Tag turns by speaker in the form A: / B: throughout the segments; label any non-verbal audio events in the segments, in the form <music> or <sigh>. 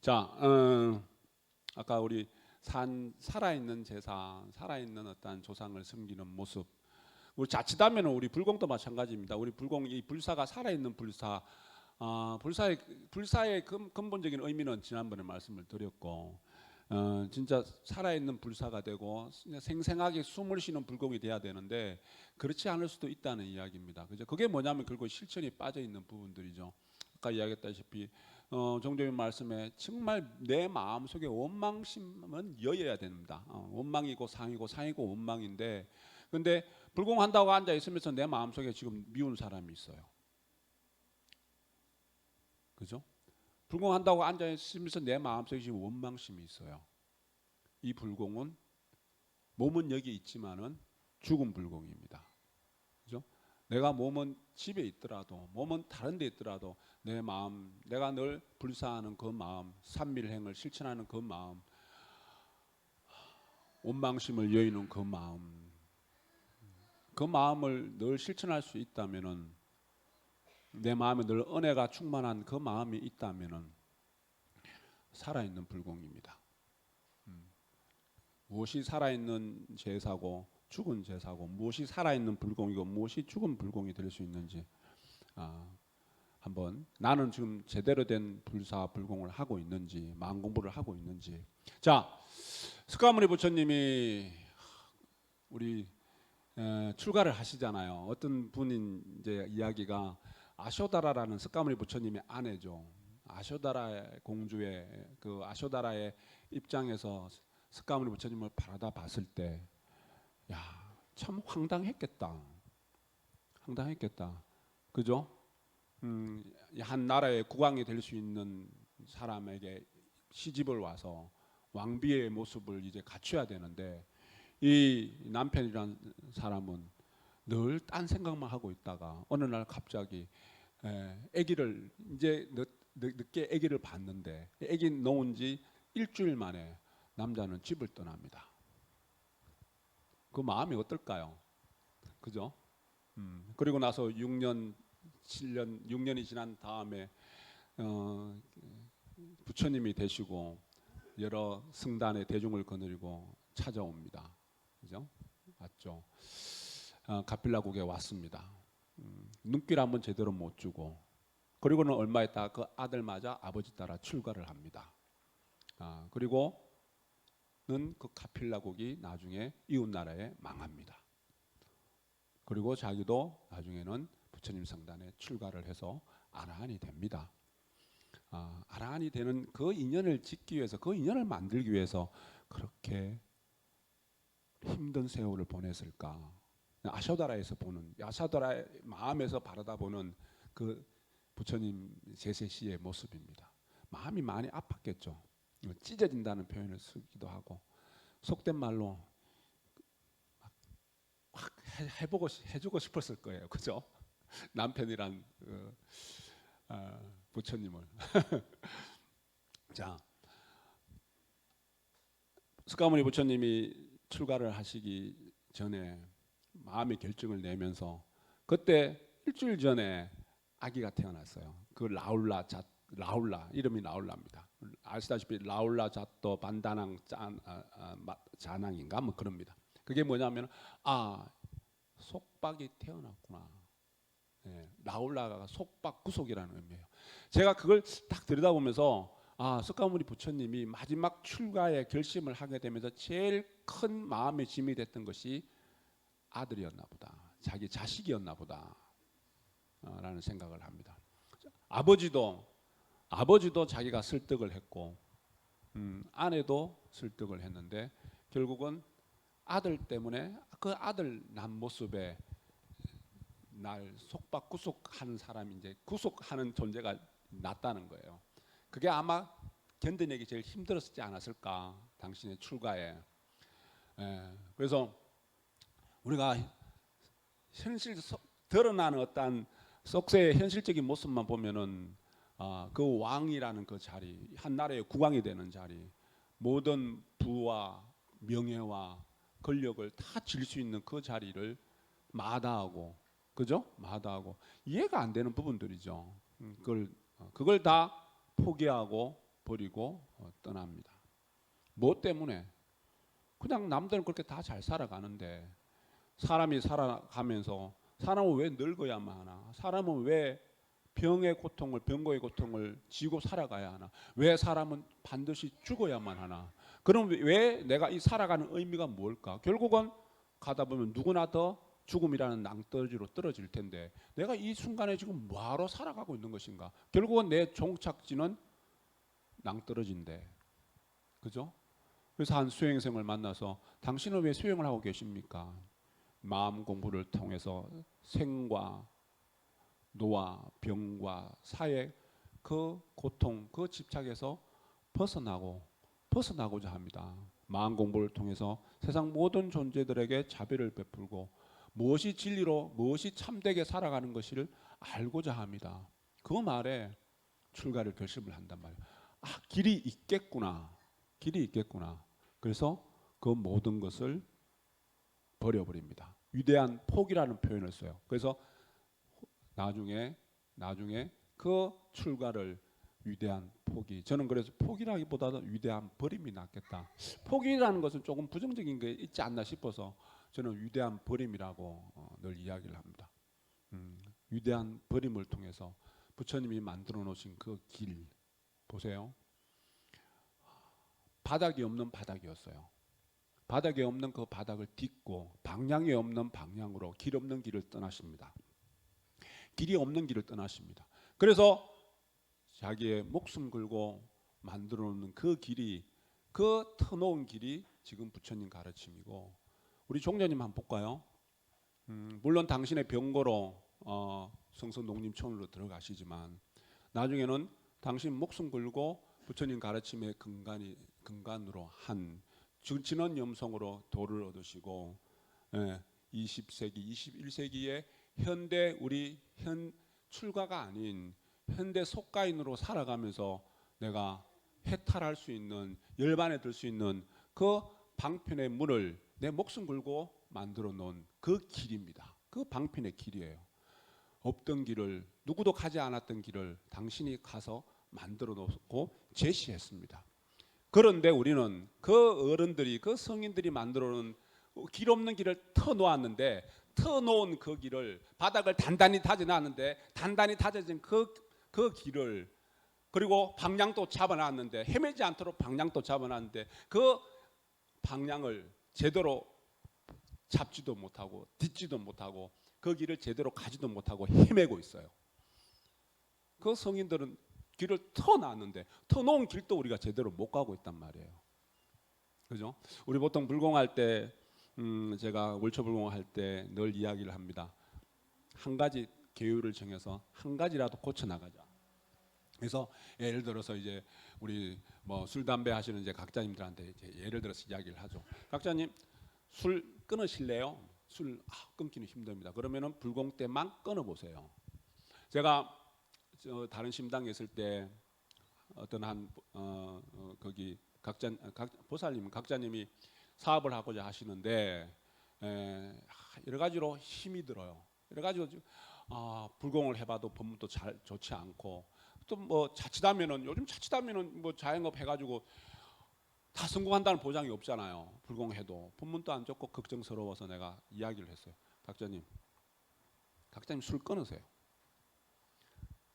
A: 자, 어, 아까 우리 산 살아있는 제사, 살아있는 어떠한 조상을 섬기는 모습. 우리 자칫하면 우리 불공도 마찬가지입니다. 우리 불공 이 불사가 살아있는 불사, 아, 불사의 불사의 근, 근본적인 의미는 지난번에 말씀을 드렸고, 어, 진짜 살아있는 불사가 되고 생생하게 숨을 쉬는 불공이 돼야 되는데 그렇지 않을 수도 있다는 이야기입니다. 그죠? 그게 뭐냐면 결국 실천이 빠져 있는 부분들이죠. 아까 이야기했다시피 어, 종교인 말씀에 정말 내 마음 속에 원망심은 여여야 됩니다. 어, 원망이고 상이고 상이고 원망인데, 근데 불공한다고 앉아 있으면서 내 마음 속에 지금 미운 사람이 있어요. 그죠? 불공한다고 앉아 있으면서 내 마음 속에 지금 원망심이 있어요. 이 불공은 몸은 여기 있지만은 죽은 불공입니다. 그죠? 내가 몸은 집에 있더라도 몸은 다른 데 있더라도 내 마음 내가 늘 불사하는 그 마음 삼밀행을 실천하는 그 마음 원망심을 여의는 그 마음 그 마음을 늘 실천할 수 있다면은 내 마음에 늘 은혜가 충만한 그 마음이 있다면은 살아있는 불공입니다. 음. 무엇이 살아있는 제사고 죽은 제사고 무엇이 살아있는 불공이고 무엇이 죽은 불공이 될 수 있는지 아, 한번 나는 지금 제대로 된 불사 불공을 하고 있는지 마음 공부를 하고 있는지 자 스카무리 부처님이 우리 에, 출가를 하시잖아요. 어떤 분인 이제 이야기가 아쇼다라라는 스카무리 부처님의 아내죠. 아쇼다라 공주의 그 아쇼다라의 입장에서 스카무리 부처님을 바라다 봤을 때 야, 참 황당했겠다. 황당했겠다. 그죠? 음, 한 나라의 국왕이 될 수 있는 사람에게 시집을 와서 왕비의 모습을 이제 갖춰야 되는데 이 남편이란 사람은 늘 딴 생각만 하고 있다가 어느 날 갑자기 에, 아기를 이제 늦, 늦, 늦게 아기를 봤는데 아기 놓은 지 일주일 만에 남자는 집을 떠납니다. 그 마음이 어떨까요? 그죠? 음, 그리고 나서 6년, 7년, 6년이 지난 다음에 어, 부처님이 되시고 여러 승단의 대중을 거느리고 찾아옵니다. 그죠? 왔죠. 어, 가필라국에 왔습니다. 음, 눈길 한번 제대로 못 주고 그리고는 얼마 있다가 그 아들 맞아 아버지 따라 출가를 합니다. 아, 그리고 는 그 카필라국이 나중에 이웃 나라에 망합니다. 그리고 자기도 나중에는 부처님 성단에 출가를 해서 아라한이 됩니다. 아, 아라한이 되는 그 인연을 짓기 위해서 그 인연을 만들기 위해서 그렇게 힘든 세월을 보냈을까? 아쇼다라에서 보는 아쇼다라의 마음에서 바라다 보는 그 부처님 제세 씨의 모습입니다. 마음이 많이 아팠겠죠. 찢어진다는 표현을 쓰기도 하고 속된 말로 확 해, 보고 해주고 싶었을 거예요, 그죠? <laughs> 남편이란 그, 아, 부처님을 <laughs> 자 스카모니 부처님이 출가를 하시기 전에 마음의 결정을 내면서 그때 일주일 전에 아기가 태어났어요. 그 라울라 자 라울라 이름이 라울라입니다. 아시다시피 라울라 자또 반다낭 짠, 아, 아, 마, 자낭인가 뭐 그럽니다. 그게 뭐냐면 아 속박이 태어났구나. 네, 라울라가 속박 구속이라는 의미예요. 제가 그걸 딱 들여다보면서 아 석가모니 부처님이 마지막 출가의 결심을 하게 되면서 제일 큰 마음의 짐이 됐던 것이 아들이었나 보다. 자기 자식이었나 보다. 어, 라는 생각을 합니다. 아버지도 아버지도 자기가 설득을 했고 음, 아내도 설득을 했는데 결국은 아들 때문에 그 아들 난 모습에 날 속박 구속하는 사람이 이제 구속하는 존재가 낫다는 거예요. 그게 아마 견뎌내기 제일 힘들었지 않았을까 당신의 출가에. 예, 그래서 우리가 현실 속 드러나는 어떤 속세의 현실적인 모습만 보면은 아, 그 왕이라는 그 자리, 한 나라의 국왕이 되는 자리, 모든 부와 명예와 권력을 다 질 수 있는 그 자리를 마다하고, 그죠? 마다하고 이해가 안 되는 부분들이죠. 음, 그걸 어, 그걸 다 포기하고 버리고 어, 떠납니다. 뭐 때문에? 그냥 남들은 그렇게 다 잘 살아가는데 사람이 살아가면서 사람은 왜 늙어야만 하나? 사람은 왜 병의 고통을 병고의 고통을 지고 살아가야 하나? 왜 사람은 반드시 죽어야만 하나? 그럼 왜 내가 이 살아가는 의미가 뭘까? 결국은 가다 보면 누구나 더 죽음이라는 낭떠러지로 떨어질 텐데 내가 이 순간에 지금 뭐하러 살아가고 있는 것인가? 결국은 내 종착지는 낭떠러지인데, 그죠? 그래서 한 수행생을 만나서 당신은 왜 수행을 하고 계십니까? 마음 공부를 통해서 생과 노와 병과 사의 그 고통, 그 집착에서 벗어나고 벗어나고자 합니다. 마음 공부를 통해서 세상 모든 존재들에게 자비를 베풀고 무엇이 진리로 무엇이 참되게 살아가는 것을 알고자 합니다. 그 말에 출가를 결심을 한단 말이에요. 아, 길이 있겠구나. 길이 있겠구나. 그래서 그 모든 것을 버려버립니다. 위대한 포기라는 표현을 써요. 그래서 나중에 나중에 그 출가를 위대한 포기. 저는 그래서 포기라기보다도 위대한 버림이 낫겠다. 포기라는 것은 조금 부정적인 게 있지 않나 싶어서 저는 위대한 버림이라고 어, 늘 이야기를 합니다. 음, 위대한 버림을 통해서 부처님이 만들어 놓으신 그 길 보세요. 바닥이 없는 바닥이었어요. 바닥이 없는 그 바닥을 딛고 방향이 없는 방향으로 길 없는 길을 떠나십니다. 길이 없는 길을 떠나십니다. 그래서 자기의 목숨 걸고 만들어 놓는 그 길이 그 터놓은 길이 지금 부처님 가르침이고 우리 종자님 한번 볼까요? 음, 물론 당신의 병고로 어, 성서 농림촌으로 들어가시지만 나중에는 당신 목숨 걸고 부처님 가르침의 근간이 근간으로 한 진원 염성으로 도를 얻으시고 예, 20세기, 21세기에 현대 우리 현 출가가 아닌 현대 속가인으로 살아가면서 내가 해탈할 수 있는 열반에 들 수 있는 그 방편의 문을 내 목숨 걸고 만들어 놓은 그 길입니다. 그 방편의 길이에요. 없던 길을 누구도 가지 않았던 길을 당신이 가서 만들어 놓고 제시했습니다. 그런데 우리는 그 어른들이 그 성인들이 만들어 놓은 길 없는 길을 터 놓았는데 터 놓은 그 길을 바닥을 단단히 다져 놨는데 단단히 다져진 그, 그 길을 그리고 방향도 잡아놨는데 헤매지 않도록 방향도 잡아놨는데 그 방향을 제대로 잡지도 못하고 딛지도 못하고 그 길을 제대로 가지도 못하고 헤매고 있어요. 그 성인들은 길을 터놨는데 터놓은 길도 우리가 제대로 못 가고 있단 말이에요. 그죠? 우리 보통 불공할 때 음, 제가 월초 불공할 때 늘 이야기를 합니다. 한 가지 계율을 정해서 한 가지라도 고쳐 나가자. 그래서 예를 들어서 이제 우리 뭐 술 담배 하시는 이제 각자님들한테 이제 예를 들어서 이야기를 하죠. 각자님 술 끊으실래요? 술 아, 끊기는 힘듭니다. 그러면은 불공 때만 끊어 보세요. 제가 저 다른 심당에 있을 때 어떤 한 어, 어, 거기 각자 각, 보살님 각자님이 사업을 하고자 하시는데 에, 아, 여러 가지로 힘이 들어요. 여러 가지로 아, 불공을 해봐도 법문도 잘 좋지 않고 또 뭐 자칫하면은 요즘 자칫하면은 뭐 자영업 해가지고 다 성공한다는 보장이 없잖아요. 불공해도 법문도 안 좋고 걱정스러워서 내가 이야기를 했어요. 각자님, 각자님 술 끊으세요.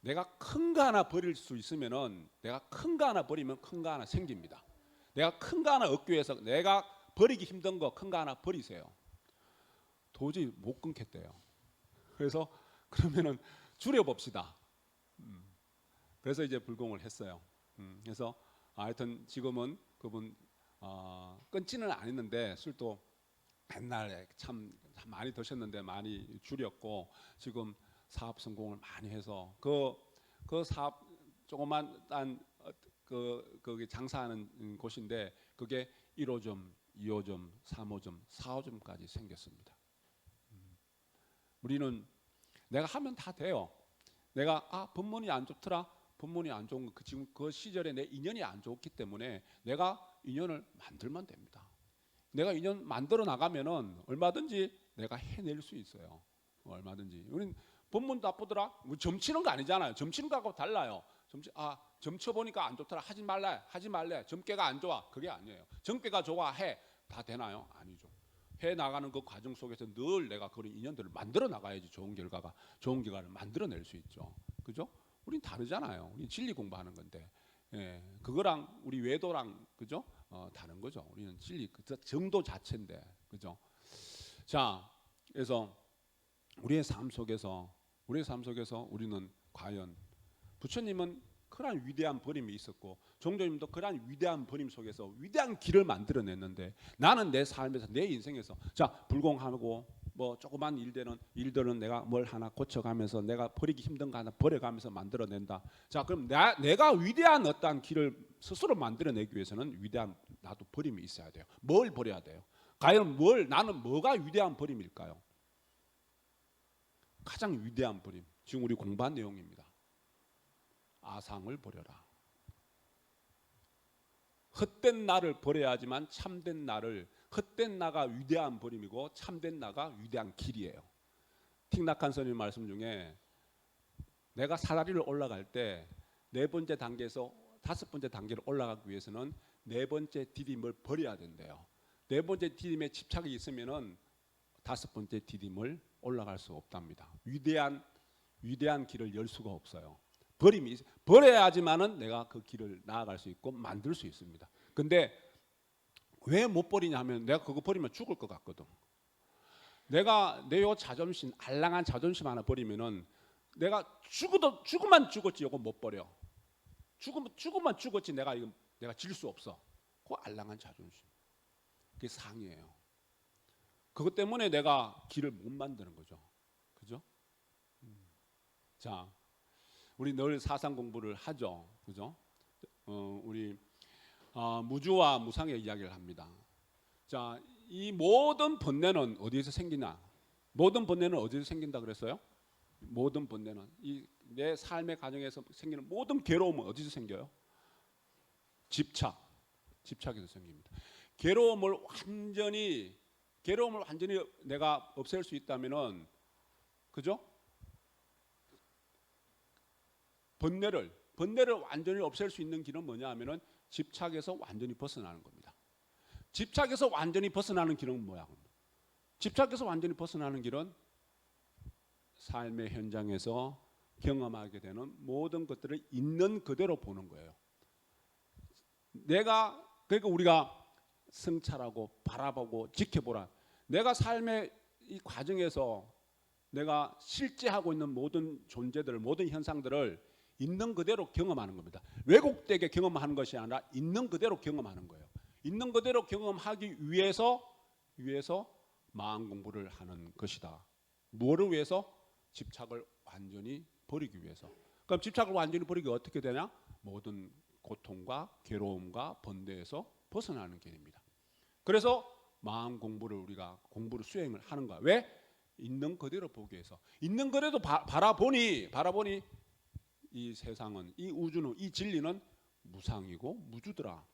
A: 내가 큰 거 하나 버릴 수 있으면은 내가 큰 거 하나 버리면 큰 거 하나 생깁니다. 내가 큰 거 하나 얻기 위해서 내가 버리기 힘든 거 큰 거 하나 버리세요. 도저히 못 끊겠대요. 그래서 그러면은 줄여 봅시다. 음. 그래서 이제 불공을 했어요. 음. 그래서 하여튼 지금은 그분 어, 끊지는 않았는데 술도 옛날에 참, 참 많이 드셨는데 많이 줄였고 지금 사업 성공을 많이 해서 그, 그 사업 조그만 딴그 거기 장사하는 곳인데 그게 1호점, 2호점, 3호점, 4호점까지 생겼습니다. 음. 우리는 내가 하면 다 돼요. 내가 아 법문이 안 좋더라. 법문이 안 좋은 거, 그 지금 그 시절에 내 인연이 안 좋기 때문에 내가 인연을 만들면 됩니다. 내가 인연 만들어 나가면은 얼마든지 내가 해낼 수 있어요. 얼마든지. 우리는 법문 나쁘더라. 뭐 점치는 거 아니잖아요. 점치는 거하고 달라요. 점치 아 점쳐 보니까 안 좋더라 하지 말래 하지 말래 점괘가 안 좋아 그게 아니에요 점괘가 좋아 해 다 되나요 아니죠 해 나가는 그 과정 속에서 늘 내가 그런 인연들을 만들어 나가야지 좋은 결과가 좋은 결과를 만들어 낼 수 있죠 그죠 우린 다르잖아요. 우린 진리 공부하는 건데. 예 그거랑 우리 외도랑 그죠? 어 다른 거죠. 우리는 진리 그 정도 자체인데 그죠? 자 그래서 우리의 삶 속에서 우리의 삶 속에서 우리는 과연 부처님은 그러한 위대한 버림이 있었고 종교님도 그러한 위대한 버림 속에서 위대한 길을 만들어냈는데 나는 내 삶에서 내 인생에서 자 불공하고 뭐 조그만 일들은 일들은 내가 뭘 하나 고쳐가면서 내가 버리기 힘든 거 하나 버려가면서 만들어낸다. 자 그럼 나, 내가 위대한 어떠한 길을 스스로 만들어내기 위해서는 위대한 나도 버림이 있어야 돼요. 뭘 버려야 돼요? 과연 뭘 나는 뭐가 위대한 버림일까요? 가장 위대한 버림 지금 우리 공부한 내용입니다. 아상을 버려라. 헛된 나를 버려야지만 참된 나를 헛된 나가 위대한 버림이고 참된 나가 위대한 길이에요. 틱낙한 선생님 말씀 중에 내가 사다리를 올라갈 때 네 번째 단계에서 다섯 번째 단계로 올라가기 위해서는 네 번째 디딤을 버려야 된대요. 네 번째 디딤에 집착이 있으면은 다섯 번째 디딤을 올라갈 수 없답니다. 위대한 위대한 길을 열 수가 없어요. 버림이 버려야지만은 내가 그 길을 나아갈 수 있고 만들 수 있습니다. 근데 왜 못 버리냐면 내가 그거 버리면 죽을 것 같거든. 내가 내 요 자존심 알랑한 자존심 하나 버리면은 내가 죽어도 죽으만 죽었지 이거 못 버려. 죽으면 죽으만 죽었지 내가 이거 내가 질 수 없어. 그 알랑한 자존심. 그게 상이에요. 그것 때문에 내가 길을 못 만드는 거죠. 그죠? 음. 자, 우리 늘 사상 공부를 하죠. 그죠? 어, 우리 어, 무주와 무상의 이야기를 합니다. 자, 이 모든 번뇌는 어디에서 생기나? 모든 번뇌는 어디서 생긴다 그랬어요? 모든 번뇌는 이 내 삶의 과정에서 생기는 모든 괴로움은 어디서 생겨요? 집착, 집착에서 생깁니다. 괴로움을 완전히 괴로움을 완전히 내가 없앨 수 있다면은 그죠? 번뇌를 번뇌를 완전히 없앨 수 있는 길은 뭐냐 하면은 집착에서 완전히 벗어나는 겁니다. 집착에서 완전히 벗어나는 길은 뭐야? 집착에서 완전히 벗어나는 길은 삶의 현장에서 경험하게 되는 모든 것들을 있는 그대로 보는 거예요. 내가 그러니까 우리가 성찰하고 바라보고 지켜보라. 내가 삶의 이 과정에서 내가 실제하고 있는 모든 존재들, 모든 현상들을 있는 그대로 경험하는 겁니다. 왜곡되게 경험하는 것이 아니라 있는 그대로 경험하는 거예요. 있는 그대로 경험하기 위해서 위해서 마음 공부를 하는 것이다. 무엇을 위해서? 집착을 완전히 버리기 위해서. 그럼 집착을 완전히 버리기 어떻게 되냐? 모든 고통과 괴로움과 번뇌에서 벗어나는 길입니다. 그래서 마음 공부를 우리가 공부를 수행을 하는 거야. 왜? 있는 그대로 보기 위해서. 있는 그대로 바, 바라보니 바라보니 이 세상은 이 우주는 이 진리는 무상이고 무주더라.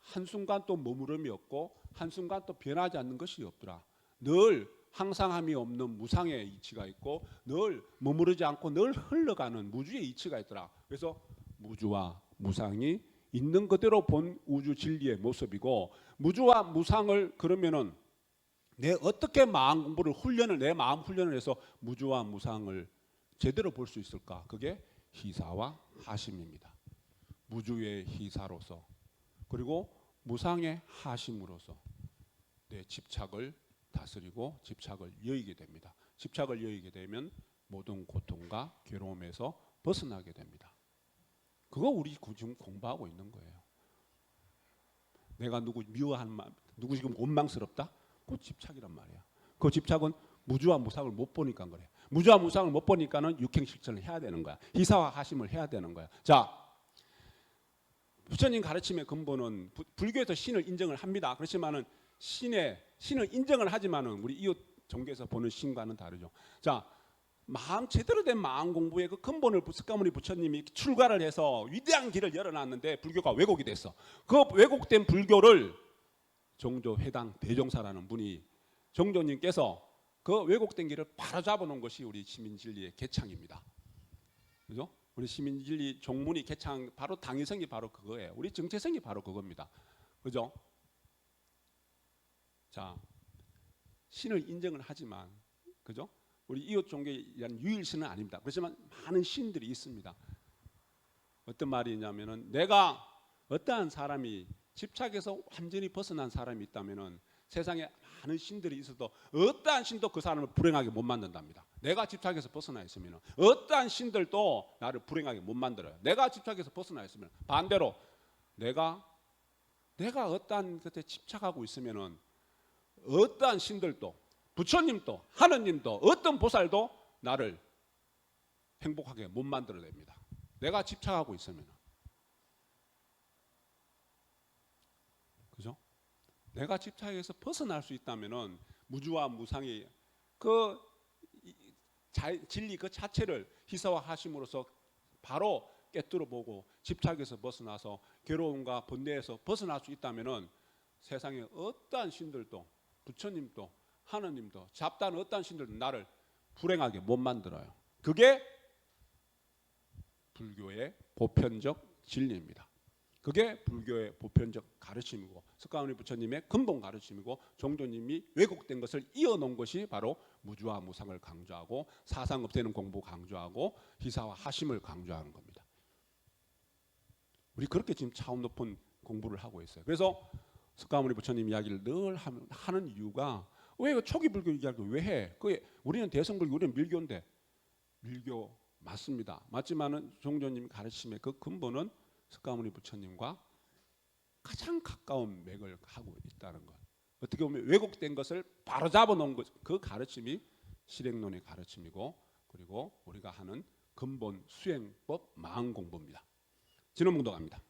A: 한순간 또 머무름이 없고 한순간 또 변하지 않는 것이 없더라. 늘 항상함이 없는 무상의 이치가 있고 늘 머무르지 않고 늘 흘러가는 무주의 이치가 있더라. 그래서 무주와 무상이 있는 그대로 본 우주 진리의 모습이고 무주와 무상을 그러면은 내 어떻게 마음 공부를 훈련을 내 마음 훈련을 해서 무주와 무상을 제대로 볼 수 있을까? 그게 희사와 하심입니다. 무주의 희사로서 그리고 무상의 하심으로서 내 집착을 다스리고 집착을 여의게 됩니다. 집착을 여의게 되면 모든 고통과 괴로움에서 벗어나게 됩니다. 그거 우리 지금 공부하고 있는 거예요. 내가 누구 미워하는 마 누구 지금 원망스럽다? 그 집착이란 말이야. 그 집착은 무주와 무상을 못 보니까 그래. 무주와 무상을 못 보니까는 육행 실천을 해야 되는 거야. 희사와 하심을 해야 되는 거야. 자, 부처님 가르침의 근본은 부, 불교에서 신을 인정을 합니다. 그렇지만은 신의 신을 인정을 하지만은 우리 이웃 종교에서 보는 신과는 다르죠. 자, 마음 제대로 된 마음 공부의 그 근본을 석가모니 부처님이 출가를 해서 위대한 길을 열어놨는데 불교가 왜곡이 됐어. 그 왜곡된 불교를 종조 회당 대종사라는 분이 종조님께서 그 왜곡된 길을 바로 잡아 놓은 것이 우리 시민진리의 개창입니다. 그죠? 우리 시민진리 종문이 개창 바로 당위성이 바로 그거예요. 우리 정체성이 바로 그겁니다. 그죠? 자, 신을 인정을 하지만 그죠? 우리 이웃 종교에 유일신은 아닙니다. 그렇지만 많은 신들이 있습니다. 어떤 말이냐면은 내가 어떠한 사람이 집착에서 완전히 벗어난 사람이 있다면은 세상에 많은 신들이 있어도 어떠한 신도 그 사람을 불행하게 못 만든답니다. 내가 집착에서 벗어나 있으면 어떠한 신들도 나를 불행하게 못 만들어요. 내가 집착에서 벗어나 있으면 반대로 내가 내가 어떠한 것에 집착하고 있으면은 어떠한 신들도 부처님도 하느님도 어떤 보살도 나를 행복하게 못 만들어냅니다. 내가 집착하고 있으면 그죠? 내가 집착에서 벗어날 수 있다면은 무주와 무상이 그 진리 그 자체를 희사화하심으로써 바로 깨뜨려 보고 집착에서 벗어나서 괴로움과 번뇌에서 벗어날 수 있다면은 세상에 어떠한 신들도 부처님도 하느님도 잡다한 어떠한 신들도 나를 불행하게 못 만들어요. 그게 불교의 보편적 진리입니다. 그게 불교의 보편적 가르침이고 석가모니 부처님의 근본 가르침이고 종조님이 왜곡된 것을 이어놓은 것이 바로 무주와 무상을 강조하고 사상 없애는 공부 강조하고 희사와 하심을 강조하는 겁니다. 우리 그렇게 지금 차원 높은 공부를 하고 있어요. 그래서 석가모니 부처님 이야기를 늘 하는 이유가 왜 이거 초기 불교 이야기를 왜 해? 그 우리는 대성불교, 우리는 밀교인데 밀교 맞습니다. 맞지만은 종조님 가르침의 그 근본은 석가모니 부처님과 가장 가까운 맥을 하고 있다는 것. 어떻게 보면 왜곡된 것을 바로 잡아놓은 것, 그 가르침이 실행론의 가르침이고 그리고 우리가 하는 근본 수행법 마음 공부입니다. 진원봉도 갑니다.